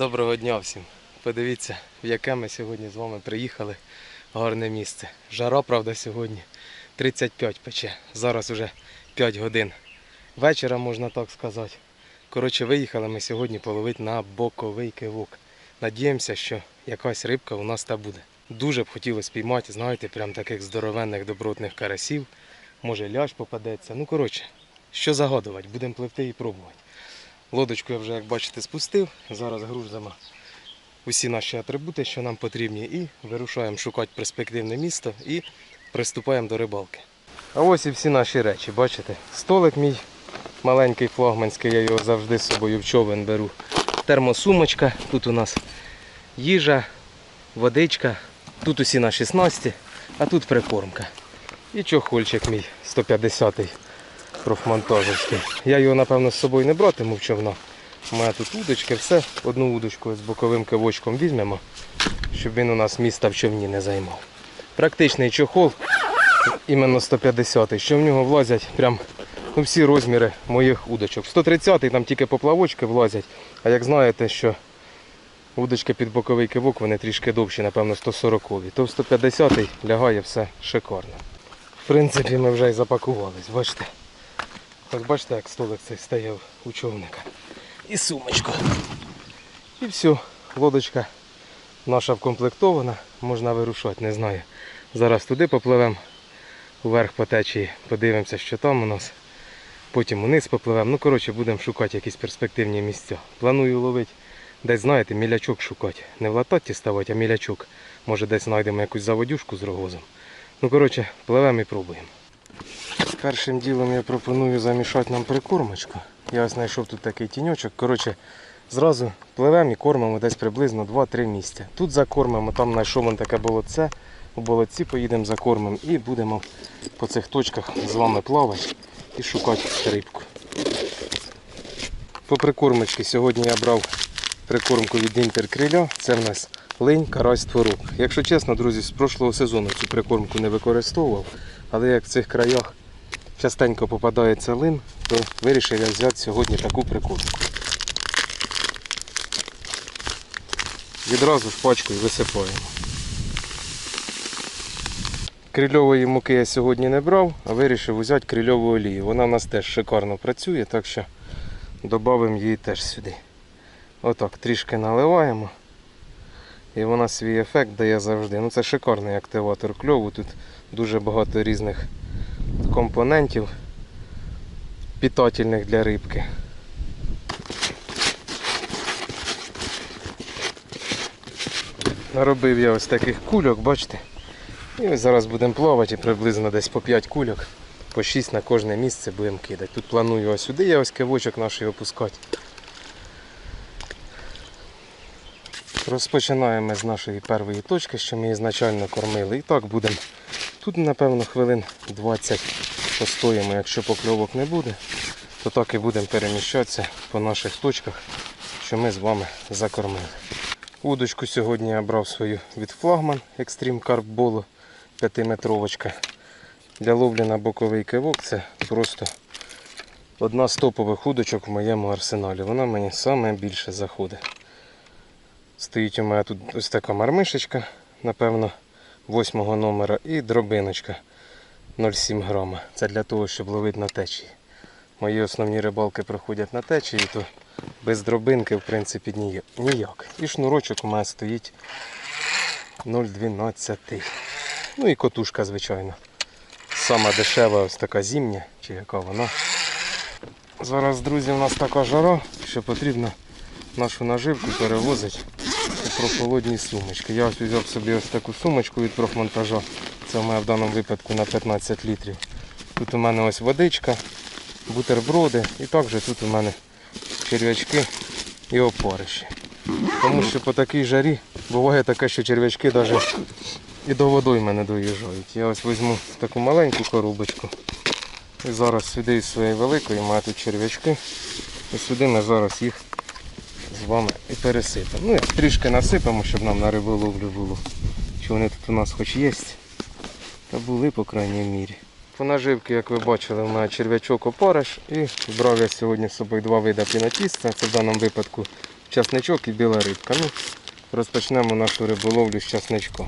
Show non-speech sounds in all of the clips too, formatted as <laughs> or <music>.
Доброго дня всім. Подивіться, в яке ми сьогодні з вами приїхали. Гарне місце. Жара, правда, сьогодні 35 пече. Зараз уже 5 годин. Вечора, можна так сказати. Коротше, виїхали ми сьогодні половити на боковий кивок. Надіємося, що якась рибка у нас та буде. Дуже б хотілося спіймати, знаєте, прям таких здоровенних добротних карасів. Може ляж попадеться. Ну, коротше, що загадувати, будемо пливти і пробувати. Лодочку я вже, як бачите, спустив. Зараз грузимо усі наші атрибути, що нам потрібні, і вирушаємо шукати перспективне місто і приступаємо до рибалки. А ось і всі наші речі, бачите? Столик мій маленький флагманський, я його завжди з собою в човен беру. Термосумочка, тут у нас їжа, водичка, тут усі наші снасті, а тут прикормка. І чохольчик мій 150-й профмонтажівський. Я його, напевно, з собою не братиму в човна. У мене тут удочки, все. Одну удочку з боковим кивочком візьмемо, щоб він у нас міста в човні не займав. Практичний чохол, іменно 150-й, що в нього влазять прям ну, всі розміри моїх удочок. 130-й там тільки поплавочки влазять. А як знаєте, що удочки під боковий кивок, вони трішки довші, напевно, 140-ві. То в 150-й лягає все шикарно. В принципі, ми вже і запакувались, бачите. Ось бачите, як столик цей стояв у човника. І сумочка. І все, лодочка наша вкомплектована, можна вирушати, не знаю. Зараз туди попливемо, вверх по течії, подивимося, що там у нас. Потім униз попливемо. Ну, коротше, будемо шукати якісь перспективні місця. Планую ловити, десь, знаєте, мілячок шукати. Не в латоті ставати, а мілячок. Може десь знайдемо якусь заводюшку з рогозом. Ну, коротше, пливемо і пробуємо. Першим ділом я пропоную замішати нам прикормочку. Я знайшов тут такий тіньочок. Коротше, зразу пливемо і кормимо десь приблизно 2-3 місця. Тут закормимо, там знайшов таке болотце. У болотці поїдемо закормимо і будемо по цих точках з вами плавати і шукати рибку. По прикормочці сьогодні я брав прикормку від Інтеркриля. Це в нас линь, карась, творог. Якщо чесно, друзі, з прошлого сезону цю прикормку не використовував, але як в цих краях частенько попадається лин, то вирішив я взяти сьогодні таку прикормку. Відразу ж пачкою висипаємо. Крильової муки я сьогодні не брав, а вирішив взяти крильову олію. Вона в нас теж шикарно працює, так що додамо її теж сюди. Отак, трішки наливаємо. І вона свій ефект дає завжди. Ну Це шикарний активатор кльову. Тут дуже багато різних компонентів питательних для рибки. Наробив я ось таких кульок, бачите? І ось зараз будемо плавати приблизно десь по 5 кульок, по 6 на кожне місце будемо кидати. Тут планую ось сюди я ось кивочок наш опускати. Розпочинаємо з нашої першої точки, що ми ізначально кормили. І так будемо. Тут, напевно, хвилин 20 постоїмо, якщо покльовок не буде, то так і будемо переміщатися по наших точках, що ми з вами закормили. Удочку сьогодні я брав свою від флагман Extreme Carp Bolo 5-метровочка. Для ловлі на боковий кивок це просто одна з топових удочок в моєму арсеналі. Вона мені саме більше заходить. Стоїть у мене тут ось така мармишечка, напевно, 8 номера і дробиночка 0,7 грама. Це для того, щоб ловити на течії. Мої основні рибалки проходять на течії, то без дробинки в принципі ніяк. І шнурочок у мене стоїть 0,12. Ну і котушка, звичайно. Сама дешева ось така зімня, чи яка вона. Зараз, друзі, у нас така жара, що потрібно нашу наживку перевозити у прохолодні сумочки. Я ось взяв собі ось таку сумочку від профмонтажа. Це у мене в даному випадку на 15 літрів. Тут у мене ось водичка, бутерброди і також тут у мене черв'ячки і опариші. Тому що по такій жарі буває таке, що черв'ячки навіть і до водойми не доїжджають. Я ось візьму таку маленьку коробочку. І зараз сюди із своєї великої маю тут черв'ячки. І сюди ми зараз їх з вами і пересипемо. Ну, трішки насипемо, щоб нам на риболовлю було. Що вони тут у нас хоч є. Та були, по крайній мірі. По наживки, як ви бачили, у мене черв'ячок опариш і брав я сьогодні з собою два види пінотіста. Це в даному випадку часничок і біла рибка. Ну, розпочнемо нашу риболовлю з часничка.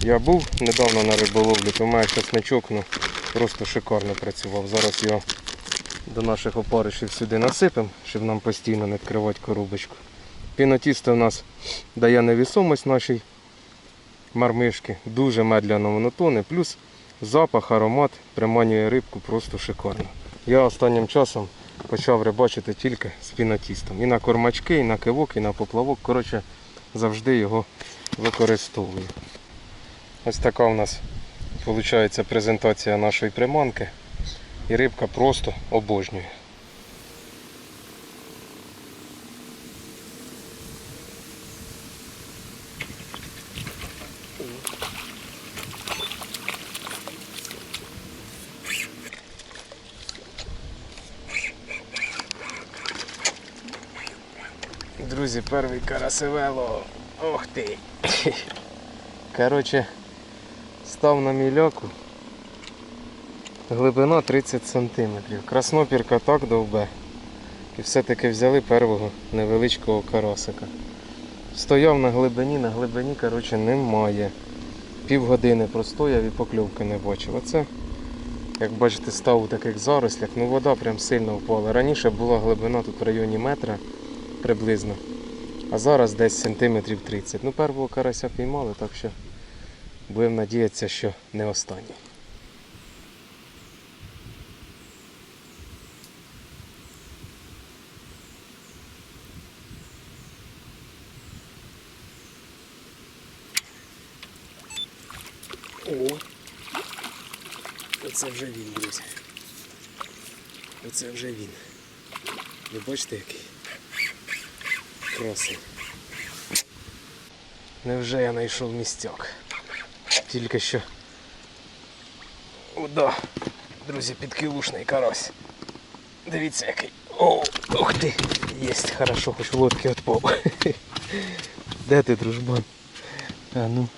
Я був недавно на риболовлі, то має часничок, ну просто шикарно працював. Зараз його до наших опаришів сюди насипемо, щоб нам постійно не відкривати коробочку. Пінотісто у нас дає невісомість нашій мармишки, дуже медляно воно плюс запах, аромат приманює рибку просто шикарно. Я останнім часом почав рибачити тільки з пінотістом. І на кормачки, і на кивок, і на поплавок. Коротше, завжди його використовую. Ось така у нас виходить презентація нашої приманки. І рибка просто обожнює. Друзі, перший карасевело. Ох ти. Коротше, став на міляку. Глибина 30 см. Краснопірка так довбе. І все-таки взяли первого невеличкого карасика. Стояв на глибині, на глибині коротше, немає. Півгодини простояв і покльовки не бачив. Оце, як бачите, став у таких зарослях. Ну вода прям сильно впала. Раніше була глибина тут в районі метра приблизно. А зараз десь сантиметрів 30. Ну, первого карася піймали, так що будемо надіятися, що не останній. О! Оце вже він, друзі. Оце вже він. Ви бачите який? Красень. Невже я знайшов містяк? Тільки що. О, да. Друзі, підкилушний карась. Дивіться який. О, ух ти! Єсть, хорошо, хоч лодки відпав. <laughs> Де ти, дружбан? А ну.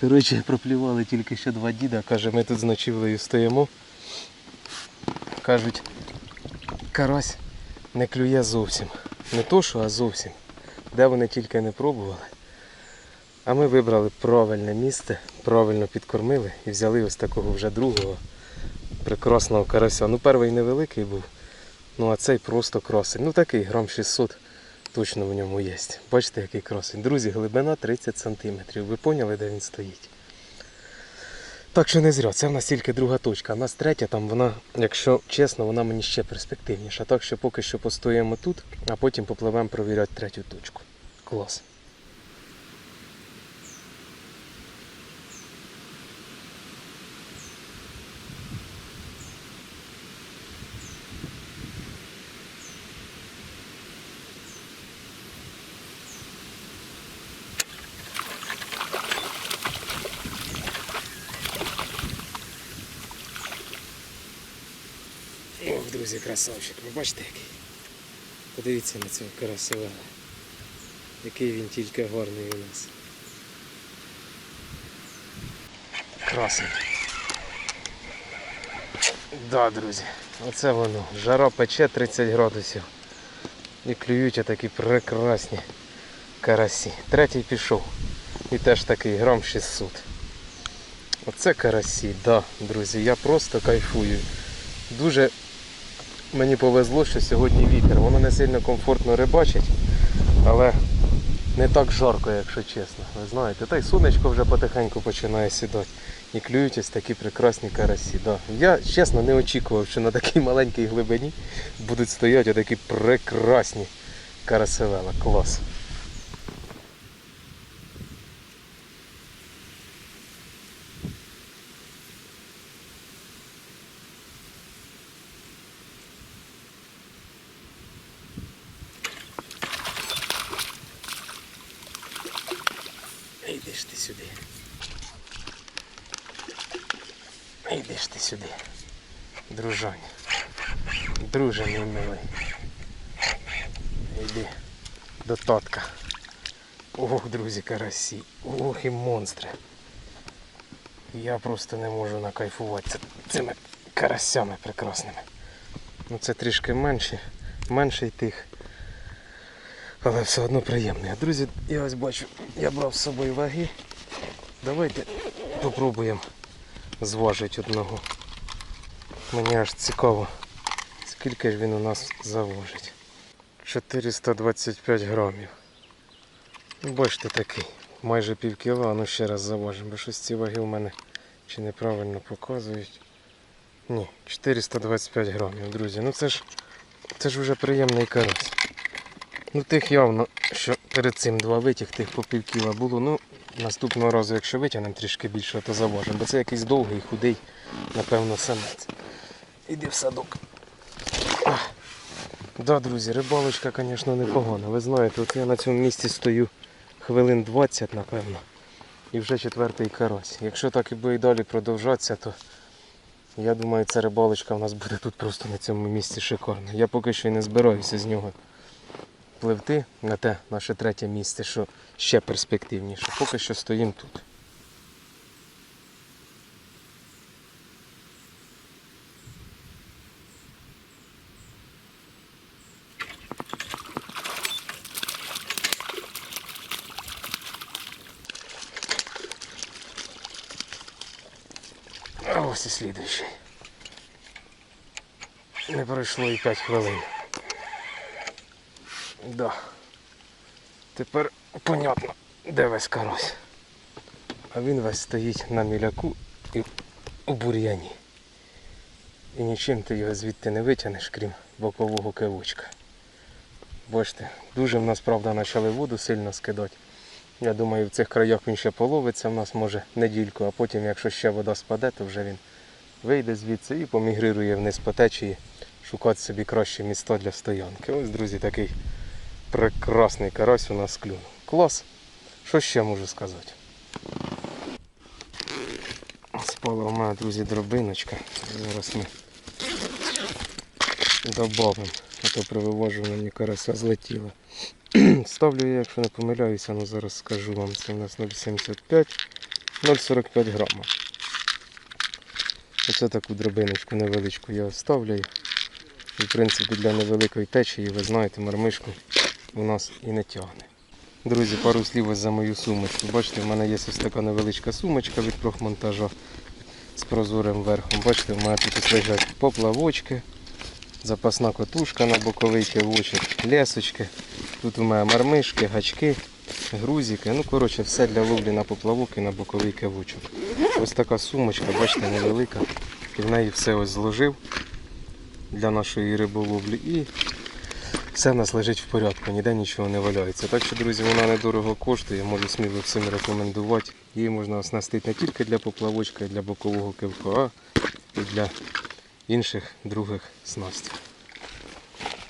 Коротше, проплівали тільки що два діда. Каже, ми тут з ночівлею стоїмо. Кажуть, карась не клює зовсім. Не то, що, а зовсім. Де вони тільки не пробували. А ми вибрали правильне місце, правильно підкормили і взяли ось такого вже другого прекрасного карася. Ну, перший невеликий був, ну а цей просто красень. Ну такий, грам 600 точно в ньому є. Бачите, який красень. Друзі, глибина 30 см. Ви поняли, де він стоїть? Так що не зря, це в нас тільки друга точка. В нас третя, там вона, якщо чесно, вона мені ще перспективніша. Так що поки що постоїмо тут, а потім попливемо провіряти третю точку. Клас. Ох, друзі, красавчик. Ви бачите який? Подивіться на цього карасовела. Який він тільки гарний у нас. Красний. Да, друзі. Оце воно. Жара пече 30 градусів. І клюють такі прекрасні карасі. Третій пішов. І теж такий грам 600. Оце карасі, да, друзі. Я просто кайфую. Дуже мені повезло, що сьогодні вітер. Воно не сильно комфортно рибачить, але не так жарко, якщо чесно. Ви знаєте, та й сонечко вже потихеньку починає сідати. І клюють ось такі прекрасні карасі. Да. Я чесно не очікував, що на такій маленькій глибині будуть стояти такі прекрасні карасевела. Клас. Йди ж ти сюди. Йди ж ти сюди. Дружань. Друже мій милий. Йди до татка. Ох, друзі, карасі. Ох і монстри. Я просто не можу накайфуватися цими карасями прекрасними. Ну це трішки менші. менший тих. Але все одно приємний. Друзі, я ось бачу, я брав з собою ваги. Давайте попробуємо зважити одного. Мені аж цікаво, скільки ж він у нас заважить. 425 грамів. Бачите такий, майже пів кіла, а ну ще раз заважимо, бо щось ці ваги у мене чи неправильно показують. Ні, 425 грамів, друзі. Ну це ж це ж вже приємний карась. Ну тих явно, що перед цим два витяг, тих по пів кіла було. Ну, наступного разу, якщо витягнемо трішки більше, то заважимо. Бо це якийсь довгий, худий, напевно, самець. Іди в садок. Ах. Да, друзі, рибалочка, звісно, непогана. Ви знаєте, от я на цьому місці стою хвилин 20, напевно. І вже четвертий карась. Якщо так і буде і далі продовжатися, то я думаю, ця рибалочка в нас буде тут просто на цьому місці шикарна. Я поки що і не збираюся з нього пливти на те наше третє місце, що ще перспективніше. Поки що стоїмо тут. Ось і слідуючий. Не пройшло і 5 хвилин. Да. Тепер понятно, де весь карась. А він весь стоїть на міляку і у бур'яні. І нічим ти його звідти не витягнеш, крім бокового кивочка. Бачите, дуже в нас, правда, почали воду сильно скидати. Я думаю, в цих краях він ще половиться в нас може недільку, а потім, якщо ще вода спаде, то вже він вийде звідси і помігрирує вниз по течії, шукати собі краще місто для стоянки. Ось, друзі, такий прекрасний карась у нас клюнув. Клас. Що ще можу сказати? Спала у мене, друзі, дробиночка. Зараз ми додамо, а то при вивожуванні карася злетіла. <clears throat> Ставлю я, якщо не помиляюся, ну зараз скажу вам, це у нас 0,75, 0,45 грама. Оце таку дробиночку невеличку я ставляю. І, в принципі, для невеликої течії, ви знаєте, мармишку у нас і не тягне. Друзі, пару слів за мою сумочку. Бачите, в мене є ось така невеличка сумочка від профмонтажа з прозорим верхом. Бачите, в мене тут лежать поплавочки, запасна котушка на боковий кивочок, лесочки. Тут у мене мармишки, гачки, грузики. Ну, коротше, все для ловлі на поплавок і на боковий кивочок. Ось така сумочка, бачите, невелика. І в неї все ось зложив для нашої риболовлі. І все в нас лежить в порядку, ніде нічого не валяється. Так що, друзі, вона недорого коштує, можу сміло всім рекомендувати. Її можна оснастити не тільки для поплавочка і для бокового кивка, а і для інших других снастів.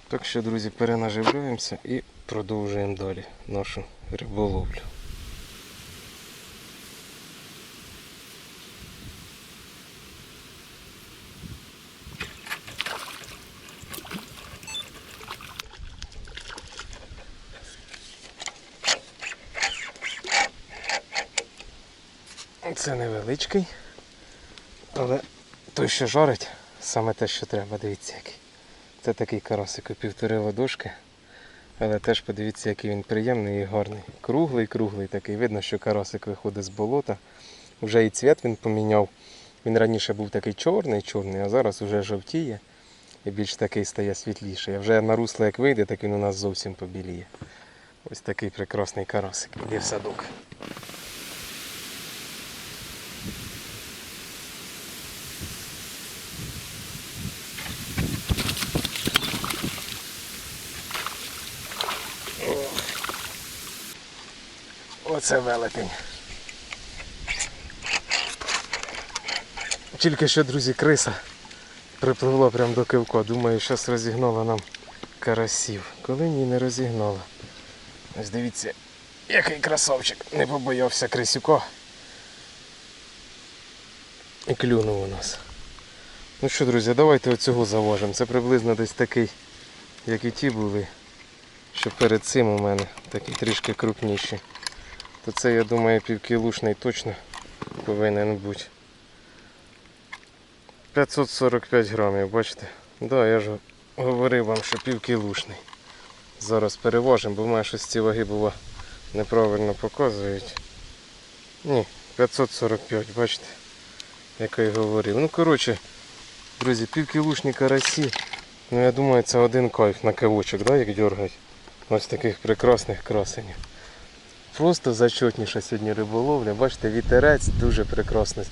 Так що, друзі, перенаживляємося і продовжуємо далі нашу риболовлю. Це невеличкий, але той, що жарить, саме те, що треба, дивіться який. Це такий карасик у півтори ладошки. Але теж подивіться, який він приємний і гарний. Круглий, круглий такий. Видно, що карасик виходить з болота. Вже і цвіт він поміняв. Він раніше був такий чорний, чорний, а зараз вже жовтіє і більш такий стає світліший. А вже на русло як вийде, так він у нас зовсім побіліє. Ось такий прекрасний карасик. Іде в садок. Оце велетень. Тільки що, друзі, криса припливла прямо до кивка. Думаю, зараз розігнала нам карасів. Коли ні, не розігнала. Ось дивіться, який красавчик. Не побоявся крисюка. І клюнув у нас. Ну що, друзі, давайте оцього заважимо. Це приблизно десь такий, як і ті були. Що перед цим у мене такий трішки крупніший. То це, я думаю, півкілушний точно повинен бути. 545 грамів, бачите? Да, я ж говорив вам, що півкілушний. Зараз переважимо, бо в мене щось ці ваги було неправильно показують. Ні, 545, бачите, як я й говорив. Ну, коротше, друзі, півкілушні карасі. Ну, я думаю, це один кайф на кивочок, да, як дергають. Ось таких прекрасних красенів. Просто зачутніша сьогодні риболовля. Бачите, вітерець дуже прекрасний.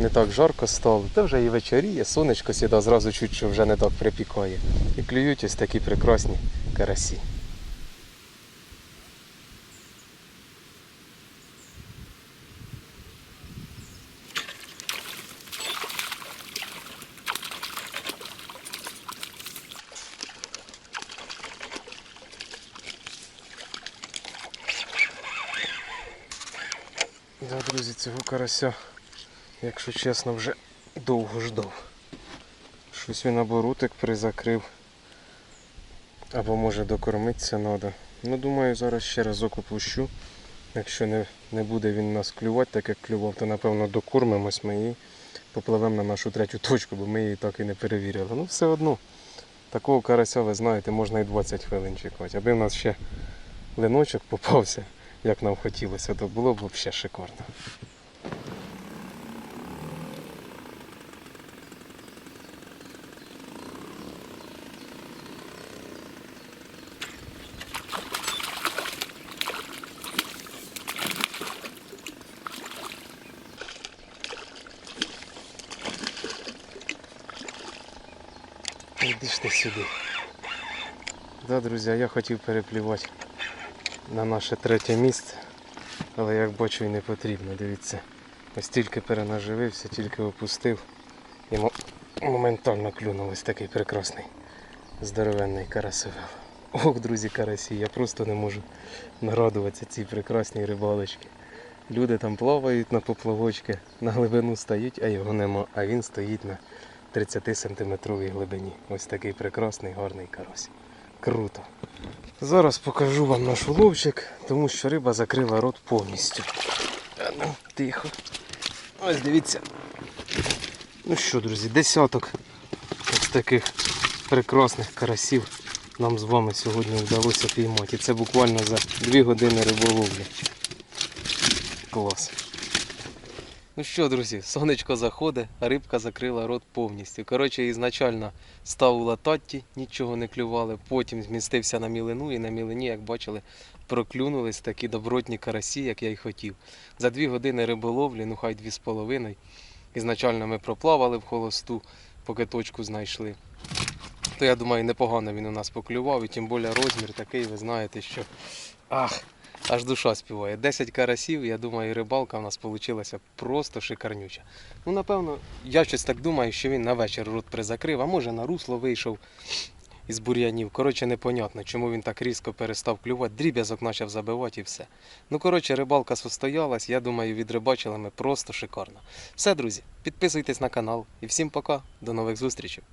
Не так жарко стало. Та вже і вечоріє, сонечко сіда, зразу чуть що вже не так припікає. І клюють ось такі прекрасні карасі. Да, друзі, цього карася, якщо чесно, вже довго ждав. Щось він або ротик призакрив, або може докормитися треба. Ну, думаю, зараз ще разок опущу. Якщо не, не буде він нас клювати, так як клював, то напевно докормимось ми і попливемо на нашу третю точку, бо ми її так і не перевірили. Ну все одно, такого карася, ви знаєте, можна і 20 хвилин чекати. Аби в нас ще линочок попався, як нам хотілося, то було б взагалі шикарно. Іди ж ти сюди. Да, друзі, я хотів переплівати на наше третє місце, але як бачу і не потрібно, дивіться. Ось тільки перенаживився, тільки опустив і моментально клюнув ось такий прекрасний здоровенний карасовел. Ох, друзі, карасі, я просто не можу нарадуватися цій прекрасній рибалочці. Люди там плавають на поплавочки, на глибину стають, а його нема, а він стоїть на 30 сантиметровій глибині. Ось такий прекрасний гарний карась. Круто. Зараз покажу вам наш уловчик, тому що риба закрила рот повністю. Ну, тихо. Ось дивіться. Ну що, друзі, десяток ось таких прекрасних карасів нам з вами сьогодні вдалося піймати. І це буквально за 2 години риболовлі. Клас. Ну що, друзі, сонечко заходить, а рибка закрила рот повністю. Коротше, ізначально став у лататті, нічого не клювали. Потім змістився на мілину і на мілині, як бачили, проклюнулись такі добротні карасі, як я й хотів. За дві години риболовлі, ну хай дві з половиною. Ізначально ми проплавали в холосту, поки точку знайшли. То я думаю, непогано він у нас поклював, і тим більше розмір такий, ви знаєте, що. Ах! Аж душа співає. 10 карасів, я думаю, рибалка в нас вийшла просто шикарнюча. Ну, напевно, я щось так думаю, що він на вечір рот призакрив, а може на русло вийшов із бур'янів. Коротше, непонятно, чому він так різко перестав клювати. Дріб'язок почав забивати і все. Ну, коротше, рибалка состоялась, я думаю, відрибачили ми просто шикарно. Все, друзі, підписуйтесь на канал і всім пока, до нових зустрічей.